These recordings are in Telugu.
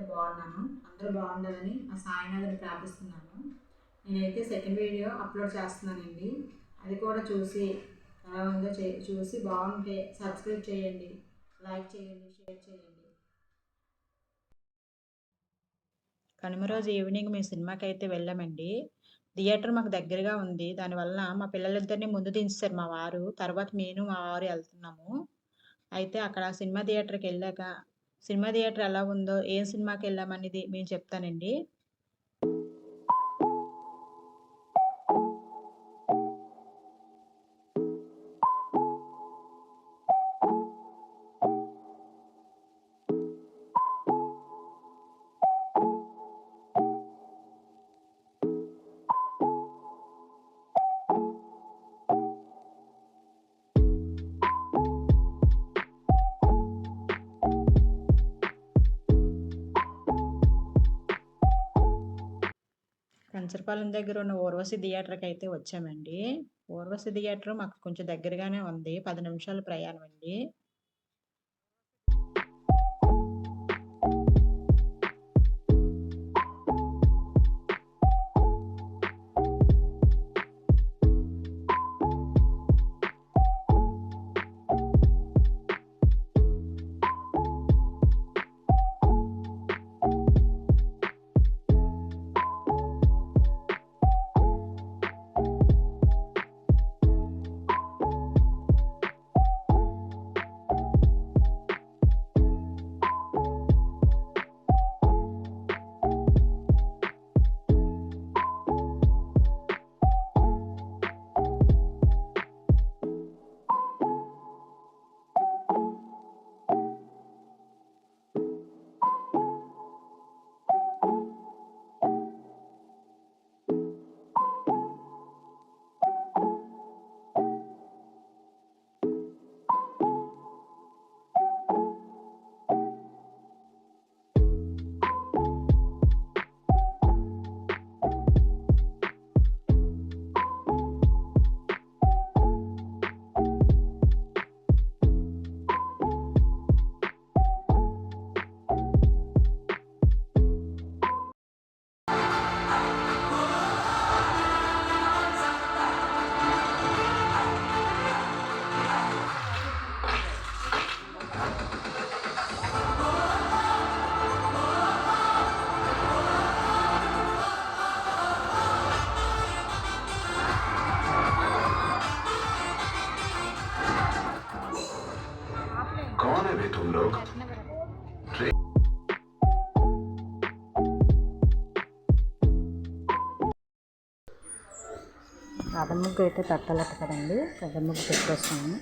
బాగున్నాను. అందరూ బాగుండాలని ఆ సాయినాథుని ప్రార్థిస్తున్నాను. నేనైతే సెకండ్ వీడియో అప్లోడ్ చేస్తున్నానండి. అది కూడా చూసి ఎలా ఉందో చే చూసి బాగుంటే సబ్స్క్రైబ్ చేయండి. లైక్ చేయండి షేర్ చేయండి. కనుమ రోజు ఈవినింగ్ మేము సినిమాకి అయితే వెళ్ళామండి. థియేటర్ మాకు దగ్గరగా ఉంది. దానివల్ల మా పిల్లలిద్దరిని ముందు దించారు మా వారు. తర్వాత నేను మా వారు వెళ్తున్నాము. అయితే అక్కడ సినిమా థియేటర్కి వెళ్ళాక సినిమా థియేటర్ ఎలా ఉందో ఏం సినిమాకి వెళ్ళామనేది మేము చెప్తానండి. కంచరపాలెం దగ్గర ఉన్న ఊర్వశి థియేటర్కి అయితే వచ్చామండి. ఊర్వశి థియేటర్ మాకు కొంచెం దగ్గరగానే ఉంది. పది నిమిషాల ప్రయాణం అండి. ముగ్గు అయితే పెట్టాలట కదండి. పెద్ద ముగ్గు పెట్టేస్తాము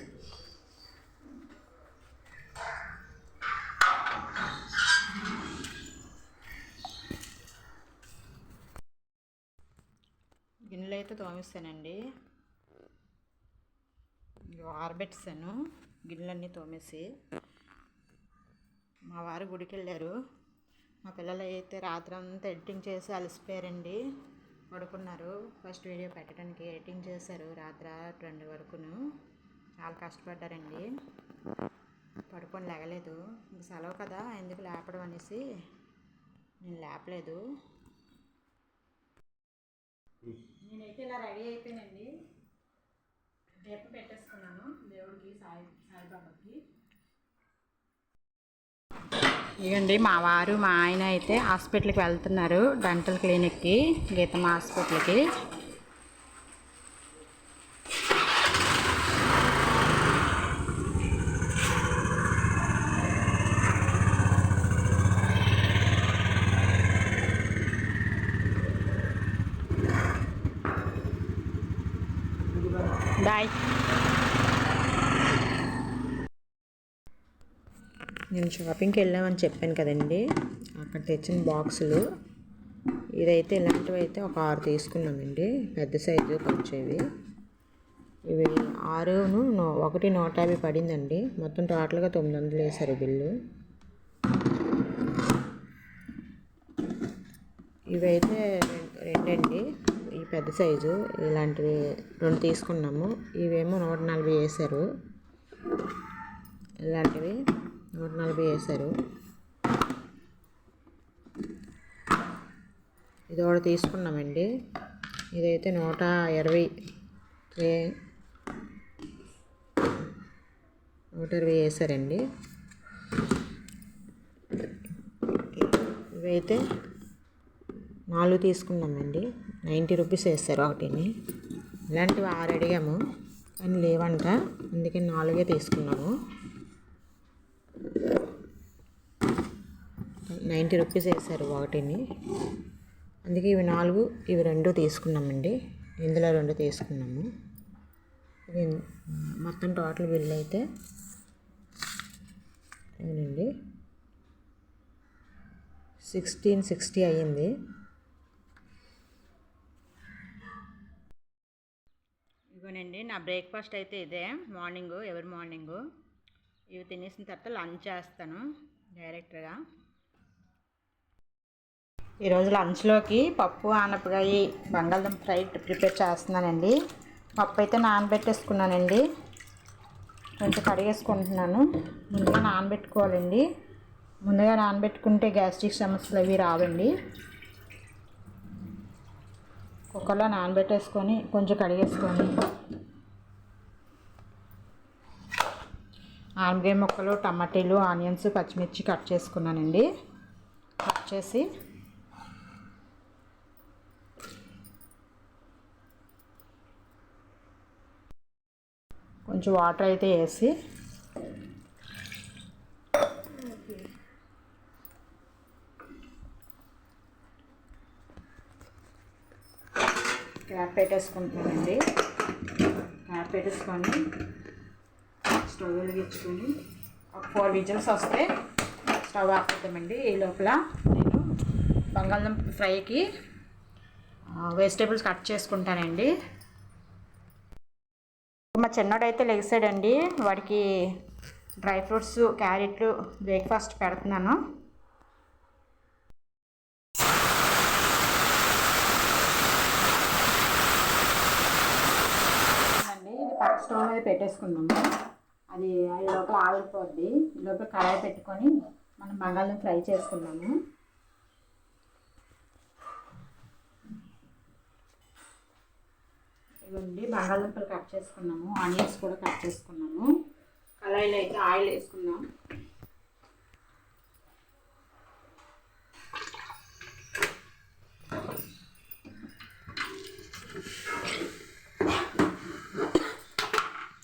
గిన్నెలు అయితే తోమిస్తానండి. ఇగో గిన్నెలన్నీ తోమేసి. మా వారు గుడికి వెళ్ళారు మా పిల్లలు అయితే రాత్రి అంతా ఎడిటింగ్ చేసి అలసిపోయారండి. పడుకున్నారు. ఫస్ట్ వీడియో పెట్టడానికి ఎడిటింగ్ చేశారు. రాత్రి రెండు వరకును. చాలా కష్టపడ్డారండి. పడుకొని లేగలేదు. ఇంక సెలవు కదా ఎందుకు లేపడం అనేసి నేను లేపలేదు. నేనైతే ఇలా రెడీ అయిపోయానండి. దీపం పెట్టేసుకున్నాను. దేవుడికి సాయి సాయిబాబాకి. ఇదండి మా వారు మా ఆయన అయితే హాస్పిటల్కి వెళ్తున్నారు డెంటల్ క్లినిక్కి గీతమ్మ హాస్పిటల్కి. బాయ్. నేను షాపింగ్కి వెళ్ళామని చెప్పాను కదండి. అక్కడ తెచ్చిన బాక్సులు. ఇదైతే ఇలాంటివి అయితే ఒక ఆరు తీసుకున్నామండి. పెద్ద సైజు వచ్చేవి. ఇవి ఆరును ఒకటి నూట యాభై పడిందండి. మొత్తం టోటల్గా తొమ్మిది వందలు వేశారు బిల్లు. ఇవైతే రెండండి. ఈ పెద్ద సైజు ఇలాంటివి రెండు తీసుకున్నాము. ఇవేమో నూట నలభై వేశారు. ఇలాంటివి నూట నలభై వేశారు. ఇది ఒకటి తీసుకున్నామండి. ఇదైతే నూట ఇరవై ట్రే నూట ఇరవై వేసారండి ఇవైతే నాలుగు తీసుకున్నామండి. నైంటీ రూపీస్ వేస్తారు ఒకటిని. ఇలాంటివి ఆరు అడిగాము కానీ లేవంట. అందుకే నాలుగే తీసుకున్నాము. నైంటీ రూపీస్ వేసారు ఒకటిని అందుకే ఇవి నాలుగు ఇవి రెండు తీసుకున్నామండి. ఇందులో రెండు తీసుకున్నాము. ఇది మొత్తం టోటల్ బిల్ అయితే అవునండి సిక్స్టీన్ సిక్స్టీ అయ్యింది. ఇదిగోనండి నా బ్రేక్ఫాస్ట్ అయితే ఇదే. మార్నింగు ఎవరి మార్నింగు? ఇవి తినేసిన తర్వాత లంచ్ చేస్తాను డైరెక్ట్గా ఈరోజు లంచ్లోకి పప్పు ఆనపకాయ బంగాళదుంప ఫ్రై ప్రిపేర్ చేస్తున్నానండి. పప్పు అయితే నానబెట్టేసుకున్నానండి. కొంచెం కడిగేసుకుంటున్నాను. ముందుగా నానబెట్టుకోవాలండి. ముందుగా నానబెట్టుకుంటే గ్యాస్ట్రిక్ సమస్యలు అవి రావండి. కుక్కర్లో నానబెట్టేసుకొని కొంచెం కడిగేసుకొని ఆనపకాయ ముక్కలు టమాటీలు ఆనియన్స్ పచ్చిమిర్చి కట్ చేసుకున్నానండి. కట్ చేసి కొంచెం వాటర్ అయితే వేసి. క్యాప్ పెట్టేసుకుంటున్నానండి. క్యాప్ పెట్టేసుకొని స్టవ్ వెలిగించుకొని ఒక ఫోర్ విజిల్స్ వస్తే స్టవ్ ఆపుతామండి ఈ లోపల నేను బంగాళదుంప ఫ్రైకి వెజిటేబుల్స్ కట్ చేసుకుంటానండి. మా చిన్నోడైతే లెగిసాడండి వాడికి డ్రై ఫ్రూట్స్ క్యారెట్లు బ్రేక్ఫాస్ట్ పెడుతున్నాను. అండి ఇది పక్క స్టవ్ మీద పెట్టేసుకున్నాము అది ఈ లోపల ఆవిరిపోద్ది. ఈ లోపల కడాయి పెట్టుకొని మనం బంగాళదుంప ఫ్రై చేసుకున్నాము ఇవ్వండి బంగాళదుంపలు కట్ చేసుకున్నాము ఆనియన్స్ కూడా కట్ చేసుకున్నాము. కళాయిలో అయితే ఆయిల్ వేసుకున్నాం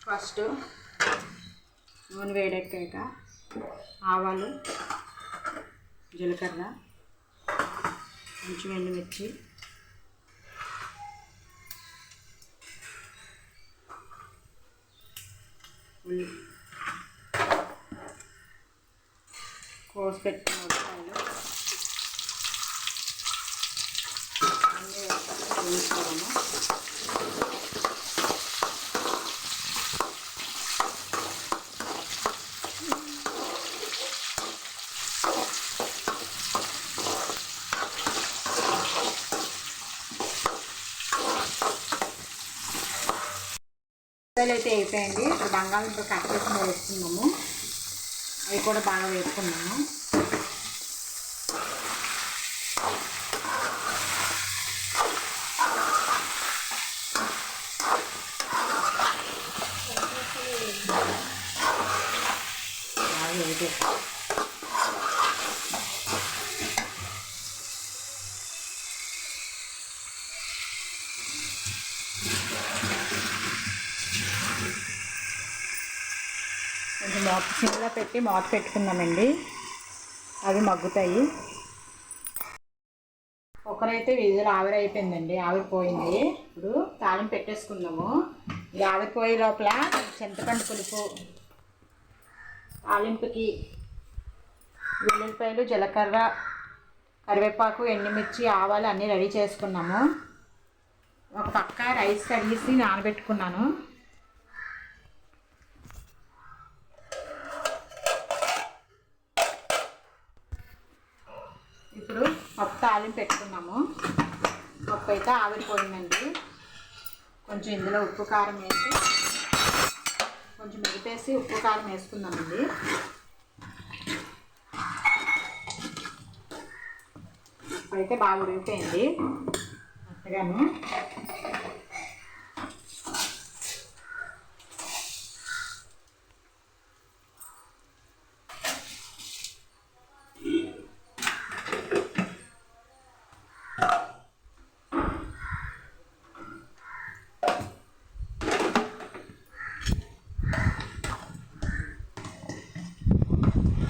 ఫస్ట్ నూనె వేడెక్కాక ఆవాలు జీలకర్ర కొంచెం ఎండుమిర్చి కోసి పెట్టిన ఉల్లిపాయలు అన్నీ వేసుకోవడము ముద్దలు అయితే అయిపోయింది ఇప్పుడు బంగాళదుంప కట్ చేసుకుని వేసుకున్నాము అవి కూడా బాగా వేసుకున్నాము బాగా వేసేసాం. కొంచెం మూత సిమ్లో పెట్టి మూత పెట్టుకున్నామండి. అవి మగ్గుతాయి. కుక్కర్ అయితే ఆవిరి అయిపోయిందండి. ఆవిరిపోయింది. ఇప్పుడు తాళం పెట్టేసుకుందాము. ఇది ఆవిరిపోయే లోపల చింతపండు పులుపు తాలింపుకి వెల్లుల్లిపాయలు జీలకర్ర కరివేపాకు ఎండుమిర్చి ఆవాలు అన్నీ రెడీ చేసుకున్నాము. ఒక పక్క రైస్ కడిగేసి నానబెట్టుకున్నాను ఇప్పుడు పప్పు తాలింపు పెట్టుకున్నాము పప్పు అయితే ఆవిరిపోయిందండి. కొంచెం ఇందులో ఉప్పు కారం వేసి కొంచెం మెరిపేసి ఉప్పు కారం వేసుకుందామండి. అయితే బాగా ఉడికిపోయింది. మెత్తగాను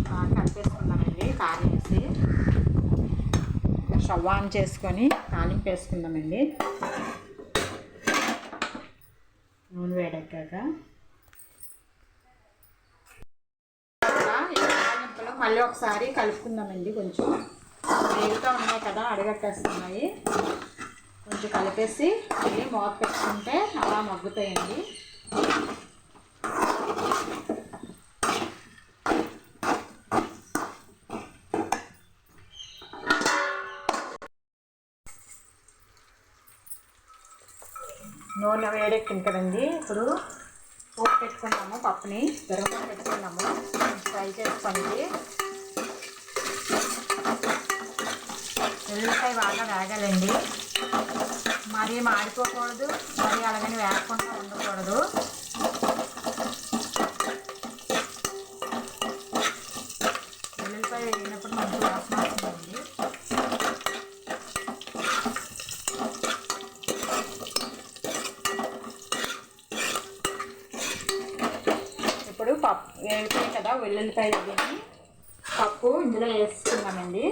బాగా కలిపేసుకుందామండి కారం వేసి స్టవ్ ఆన్ చేసుకొని తాలింపు వేసుకుందామండి నూనె వేడెక్కాక తాలింపులో మళ్ళీ ఒకసారి కలుపుకుందామండి కొంచెం. వేగుతూ ఉన్నాయి కదా అడగట్టేస్తున్నాయి. కొంచెం కలిపేసి మళ్ళీ మూత పెట్టుకుంటే అలా మగ్గుతాయండి. నూనె వేడెక్కింది కదండి. ఇప్పుడు పోపు పెట్టుకున్నాము పప్పుని. గరం పెట్టుకున్నాము ఫ్రై చేసుకోండి. వెల్లుల్లిపాయ బాగా వేగాలండి. మరీ మాడిపోకూడదు మరీ అలాగని వేగకుండా ఉండకూడదు. వెల్లుల్లిపాయ వేగినప్పుడు మంచి వాసన వస్తుందండి ఇప్పుడు పప్పు వేగుతాయి కదా వెల్లుల్లిపాయలు పప్పు ఇందులో వేసుకున్నామండి.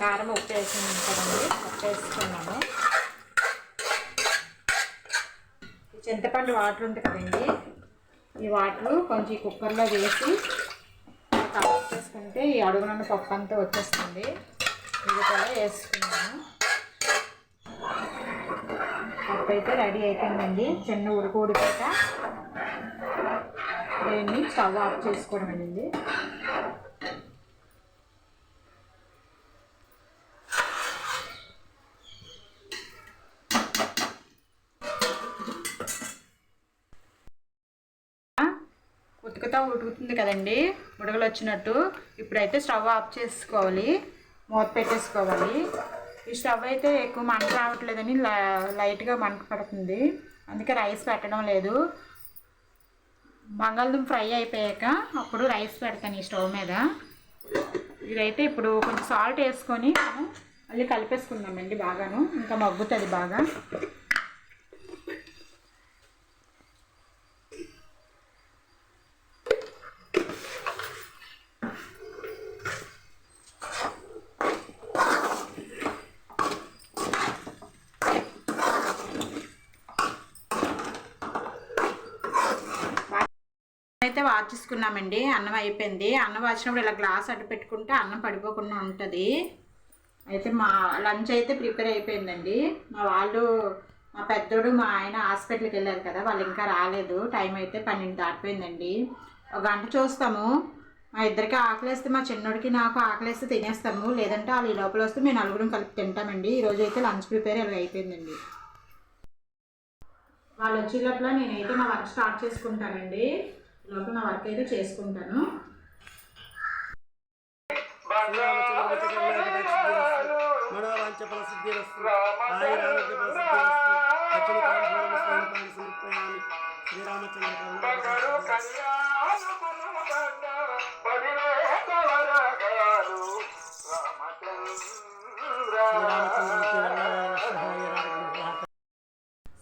కారం ఉప్పు వేసుకున్నాం కదండి. ఉప్పు వేసుకున్నాము. చింతపండు వాటర్ ఉంది కదండి. ఈ వాటర్ కొంచెం కుక్కర్లో వేసి కలర్ చేసుకుంటే ఈ అడుగునన్న పప్పు అంతా వచ్చేస్తుంది. ఇది కూడా వేసుకున్నాము. పప్పు అయితే రెడీ అయిపోయిందండి. చిన్న ఉడుకు ఉడికాక దీన్ని స్టవ్ ఆఫ్ చేసుకోవడం అండి ఉతుకుతా ఉడుకుతుంది కదండి ఉడకలు వచ్చినట్టు. ఇప్పుడైతే స్టవ్ ఆఫ్ చేసుకోవాలి మూత పెట్టేసుకోవాలి. ఈ స్టవ్ అయితే ఎక్కువ మంట రావట్లేదని ల- లైట్గా మంట పడుతుంది. అందుకే రైస్ పెట్టడం లేదు. బంగాళదుంప ఫ్రై అయిపోయాక అప్పుడు రైస్ పెడతాను ఈ స్టవ్ మీద. ఇదైతే ఇప్పుడు కొంచెం సాల్ట్ వేసుకొని మనం మళ్ళీ కలిపేసుకుందామండి బాగాను. ఇంకా మగ్గుతుంది బాగా. వాచేసుకున్నామండి అన్నం అయిపోయింది. అన్నం వాచినప్పుడు ఇలా గ్లాస్ అడ్డు పెట్టుకుంటే అన్నం పడిపోకుండా ఉంటుంది. అయితే మా లంచ్ అయితే ప్రిపేర్ అయిపోయిందండి. మా వాళ్ళు మా పెద్దోడు మా ఆయన హాస్పిటల్కి వెళ్ళారు కదా వాళ్ళు ఇంకా రాలేదు. టైం అయితే పన్నెండు దాటిపోయిందండి. ఒక గంట చూస్తాము. మా ఇద్దరికి ఆకలేస్తే మా చిన్నోడికి నాకు ఆకలేస్తే తినేస్తాము. లేదంటే వాళ్ళు ఈ లోపల వస్తే మేము నలుగురం కలిపి తింటామండి. ఈరోజు అయితే లంచ్ ప్రిపేర్ ఇలా అయిపోయిందండి. వాళ్ళు వచ్చే లోపల నేనైతే నా వర్క్ స్టార్ట్ చేసుకుంటానండి. లోపల నా వర్క్ అయితే చేసుకుంటాను.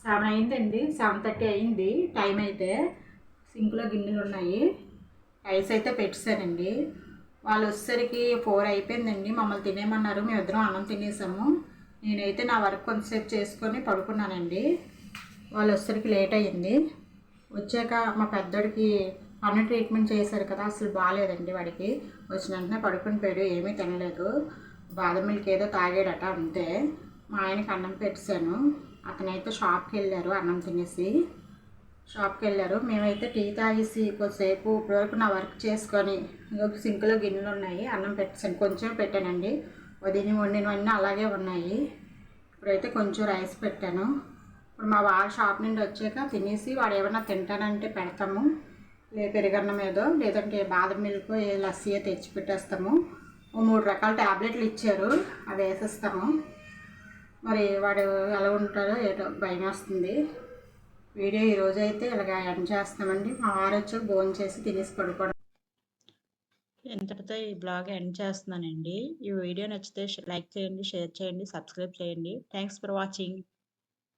సెవెన్ అయిందండి. సెవెన్ థర్టీ అయింది. టైం అయితే సింక్లో గిన్నెలు ఉన్నాయి. రైస్ అయితే పెట్టేశానండి వాళ్ళు వచ్చేసరికి ఫోర్ అయిపోయిందండి. మమ్మల్ని తినేమన్నారు మేమిద్దరం అన్నం తినేసాము. నేనైతే నా వర్క్ కొంతసేపు చేసుకొని పడుకున్నానండి. వాళ్ళు వచ్చేసరికి లేట్ అయ్యింది. వచ్చాక మా పెద్దోడికి అన్న ట్రీట్మెంట్ చేశారు కదా అసలు బాగాలేదండి వాడికి. వచ్చిన వెంటనే పడుకుని పోయాడు. ఏమీ తినలేదు. బాదం మిల్క్ ఏదో తాగాడట అంతే. మా ఆయనకి అన్నం పెట్టాను అతనైతే షాప్కి వెళ్ళారు అన్నం తినేసి. షాప్కి వెళ్ళారు మేమైతే టీ తాగేసి కొద్దిసేపు ఇప్పటివరకు నా వర్క్ చేసుకొని ఇంకొక సింక్లో గిన్నెలు ఉన్నాయి. అన్నం పెట్టాను కొంచెం పెట్టానండి. ఉదయం వండినవన్నీ అలాగే ఉన్నాయి. ఇప్పుడైతే కొంచెం రైస్ పెట్టాను. ఇప్పుడు మా వాడు షాప్ నుండి వచ్చాక తినేసి వాడు ఏమన్నా తింటానంటే పెడతాము. లే పెరుగన్నం ఏదో లేదంటే బాదం మిల్క్ ఏ లస్సీ తెచ్చి పెట్టేస్తాము. ఓ మూడు రకాల ట్యాబ్లెట్లు ఇచ్చారు. అవి వేసేస్తాము. మరి వాడు ఎలా ఉంటాడో ఏటో భయం వస్తుంది. వీడియో ఈరోజు అయితే ఇలాగ ఎండ్ చేస్తామండి. మా వారు వచ్చి భోజనం చేసి తినేసి పడుకోవడం. ఇంతటితో ఈ బ్లాగ్ ఎండ్ చేస్తున్నానండి. ఈ వీడియో నచ్చితే లైక్ చేయండి షేర్ చేయండి సబ్స్క్రైబ్ చేయండి. Thanks for watching